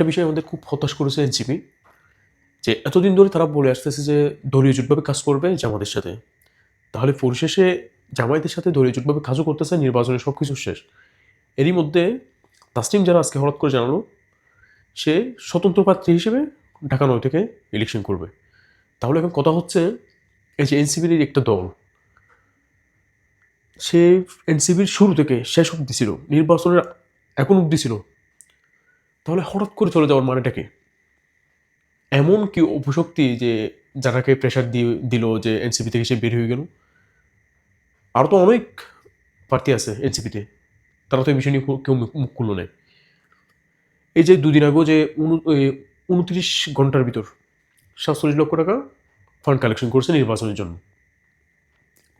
একটা বিষয় আমাদের খুব হতাশ করেছে এনসিপি, যে এতদিন ধরে তারা বলে আসতেছে যে দলীয় জোটভাবে কাজ করবে জামাতের সাথে। তাহলে পরিশেষে জামায়াতের সাথে দলীয় জোটভাবে কাজও করতেছে, নির্বাচনে সব কিছু শেষ। এরই মধ্যে তাসলিম যারা আজকে হঠাৎ করে জানালো, সে স্বতন্ত্র প্রার্থী হিসেবে ঢাকা নয় থেকে ইলেকশন করবে। তাহলে এখন কথা হচ্ছে এই যে এনসিপির একটা দল, সে এনসিপির শুরু থেকে শেষ অব্দি ছিল, নির্বাচনের এখন অব্দি ছিল তাহলে হঠাৎ করে চলে যাওয়ার মানেটা কি? এমন কি উপশক্তি যে যারাকে প্রেশার দিয়ে দিল যে এনসিপি থেকে সে বের হয়ে গেল? আরও তো অনেক প্রার্থী আছে এনসিপিতে তারা তো এই বিষয় নিয়ে কেউ মুখ খুললো নেই। এই যে দুদিন আগেও যে উনত্রিশ ঘণ্টার ভিতর সাতচল্লিশ লক্ষ টাকা ফান্ড কালেকশন করছে নির্বাচনের জন্য।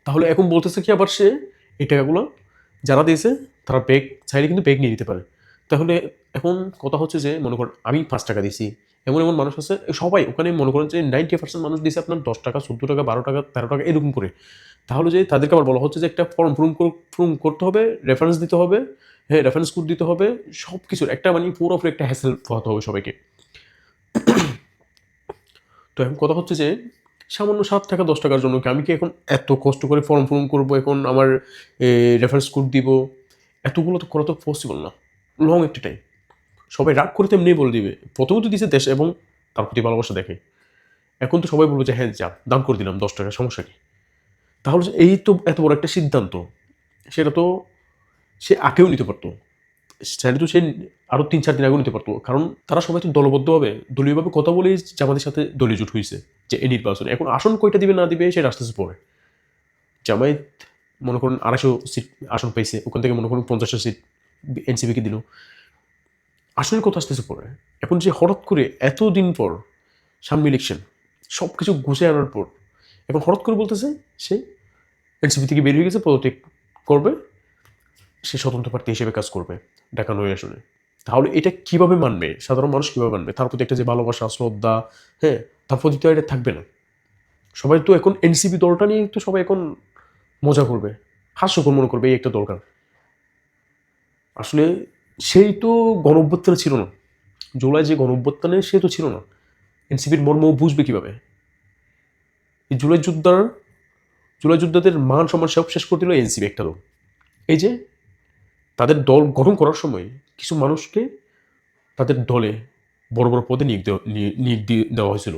তাহলে এখন বলতেছে কি আবার সে এই টাকাগুলো যারা দিয়েছে তারা ব্যাগ চাইলে কিন্তু ব্যাগ নিয়ে নিতে পারে। তাহলে এখন কথা হচ্ছে যে, মনে করেন আমি পাঁচ টাকা দিছি। এমন এমন মানুষ আছে, সবাই ওখানে মনে করেন যে নাইনটি পার্সেন্ট মানুষ দিয়েছে আপনার দশ টাকা, চোদ্দ টাকা, বারো টাকা, তেরো টাকা, এরকম করে। তাহলে যে তাদেরকে আবার বলা হচ্ছে যে একটা ফর্ম পূরণ পূরণ করতে হবে রেফারেন্স দিতে হবে হ্যাঁ রেফারেন্স কোড দিতে হবে সব কিছুর একটা মানে পুরোপুরি একটা হ্যাসেল পোহাতে হবে সবাইকে। তো এখন কথা হচ্ছে যে, সামান্য সাত টাকা, দশ টাকার জন্য আমি কি এখন এত কষ্ট করে ফর্ম পূরণ করব, এখন আমার রেফারেন্স কোড দিব? এতগুলো তো করা তো পসিবল না। লং একটা টাইম সবাই রাগ করে তেমনি বলে দিবে। প্রথমত দিছে দেশ এবং তার প্রতি ভালোবাসা দেখে। এখন তো সবাই বলবে যে হ্যাঁ যা দান করে দিলাম, দশ টাকা, সমস্যা কি? তাহলে এই তো এত বড় একটা সিদ্ধান্ত, সেটা তো সে আগেও নিতে পারতো। সেটা তো সে আরও তিন, চার দিন আগেও নিতে পারতো। কারণ তারা সবাই তো দলবদ্ধভাবে, দলীয়ভাবে কথা বলেই জামাতের সাথে দলীয় জোট হয়েছে যে এই নির্বাচনে। এখন আসন কয়টা দিবে, না দিবে, সেটা আস্তে আস্তে পড়ে জামায়াত মনে করুন আড়াইশো সিট আসন পেয়েছে ওখান থেকে মনে করুন পঞ্চাশটা সিট এনসিপিকে দিল। আসলে কথা আসতেছে পরে, এখন যে হঠাৎ করে এতদিন পর সামনে ইলেকশন সব কিছু গুছে আনার পর, এখন হঠাৎ করে বলতেছে সে এনসিপি থেকে বের হয়ে গেছে, পদত্যাগ করবে, সে স্বতন্ত্র প্রার্থী হিসেবে কাজ করবে ঢাকা নয় আসনে। তাহলে এটা কীভাবে মানবে? সাধারণ মানুষ কীভাবে মানবে? তার প্রতি একটা যে ভালোবাসা, শ্রদ্ধা হ্যাঁ তার প্রতি তো এটা থাকবে না। সবাই তো এখন এনসিপি দলটা নিয়ে তো সবাই এখন মজা করবে, হাস্যকর মনে করবে, এই একটা দরকার। আসলে সেই তো গণ ছিল না। জুলাই যে গণ অভ্যুত্থানে সে তো ছিল না। এনসিপির মর্ম বুঝবে কীভাবে? এই জুলাই যোদ্ধার, জুলাই যোদ্ধাদের মান সম্মান সব শেষ করে দিল এনসিপি একটা দল। এই যে তাদের দল গঠন করার সময় কিছু মানুষকে তাদের দলে বড় বড় পদে নিয়োগ দেওয়া নিয়োগ দিয়ে দেওয়া হয়েছিল।